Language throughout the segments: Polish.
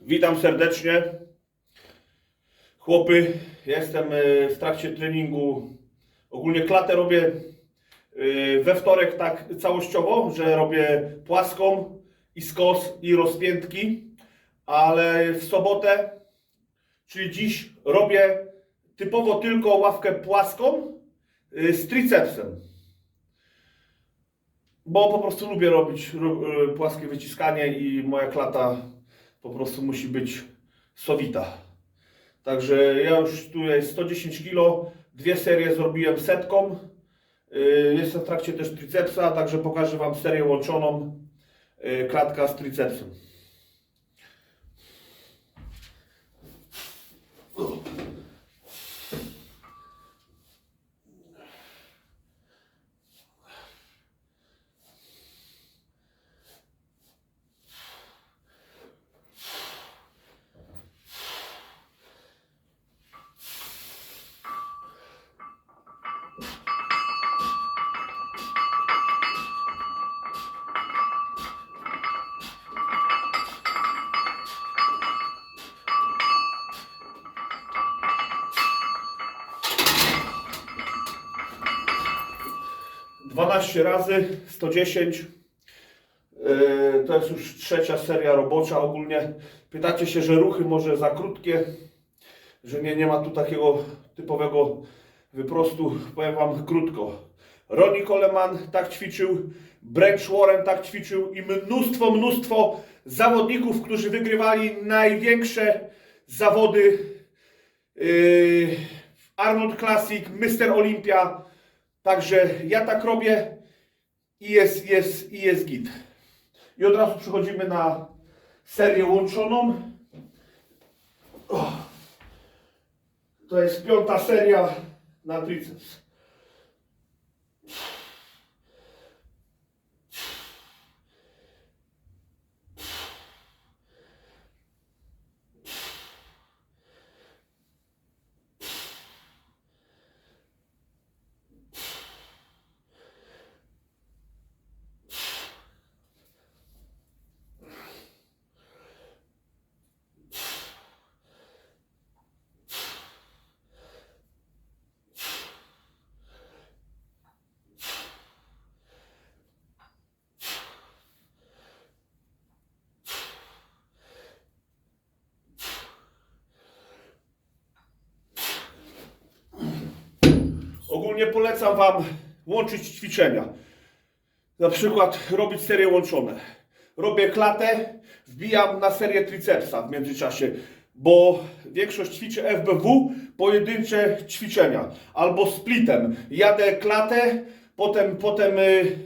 Witam serdecznie. Chłopy, jestem e, w trakcie treningu. Ogólnie klatę robię e, we wtorek tak całościowo, że robię płaską i skos i rozpiętki, ale w sobotę, czyli dziś robię typowo tylko ławkę płaską e, z tricepsem. Bo po prostu lubię robić ro- płaskie wyciskanie i moja klata po prostu musi być sowita. Także ja już tu jest 110 kg, dwie serie zrobiłem setką. Yy, Jestem w trakcie też tricepsa, także pokażę Wam serię łączoną yy, klatka z tricepsem. Dwanaście razy 110. Yy, To jest już trzecia seria robocza ogólnie. Pytacie się, że ruchy może za krótkie, że nie, nie ma tu takiego typowego wyprostu. Powiem Wam krótko. Ronnie Coleman tak ćwiczył, Brent Warren tak ćwiczył i mnóstwo, mnóstwo zawodników, którzy wygrywali największe zawody yy, Arnold Classic, Mr. Olympia. Także ja tak robię i jest, jest, i jest git. I od razu przechodzimy na serię łączoną. O. To jest piąta seria na triceps. Ogólnie polecam Wam łączyć ćwiczenia. Na przykład robić serie łączone. Robię klatę, wbijam na serię tricepsa w międzyczasie, bo większość ćwiczy FBW, pojedyncze ćwiczenia. Albo splitem. Jadę klatę, potem, potem y,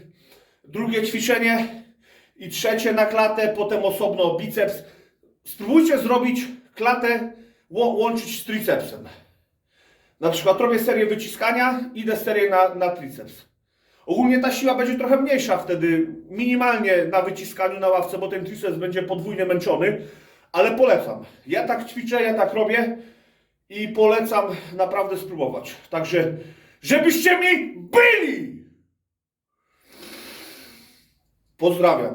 drugie ćwiczenie i trzecie na klatę, potem osobno biceps. Spróbujcie zrobić klatę, łączyć z tricepsem. Na przykład robię serię wyciskania, idę serię na, na triceps. Ogólnie ta siła będzie trochę mniejsza wtedy, minimalnie na wyciskaniu na ławce, bo ten triceps będzie podwójnie męczony, ale polecam. Ja tak ćwiczę, ja tak robię i polecam naprawdę spróbować. Także, żebyście mi byli! Pozdrawiam.